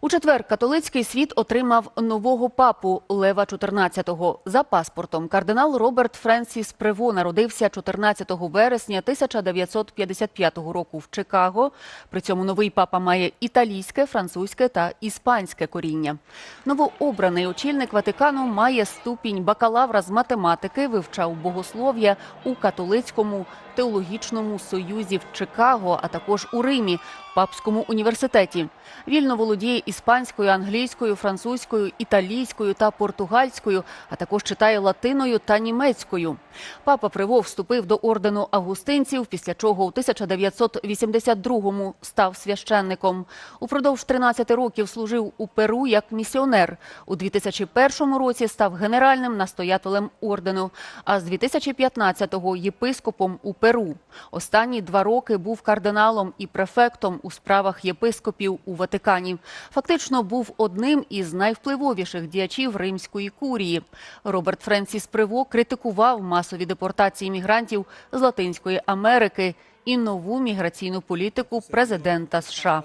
У четвер католицький світ отримав нового папу Лева XIV. За паспортом кардинал Роберт Френсіс Прево народився 14 вересня 1955 року в Чикаго. При цьому новий папа має італійське, французьке та іспанське коріння. Новообраний очільник Ватикану має ступінь бакалавра з математики, вивчав богослов'я у католицькому теологічному союзі в Чикаго, а також у Римі, папському університеті. Вільно володіє іспанською, англійською, французькою, італійською та португальською, а також читає латиною та німецькою. Папа Приво вступив до ордену августинців, після чого у 1982-му став священником. Упродовж 13 років служив у Перу як місіонер. У 2001 році став генеральним настоятелем ордену, а з 2015-го – єпископом у Перу. Останні два роки був кардиналом і префектом у справах єпископів у Ватикані. Фактично був одним із найвпливовіших діячів римської курії. Роберт Френсіс Приво критикував масові депортації мігрантів з Латинської Америки і нову міграційну політику президента США.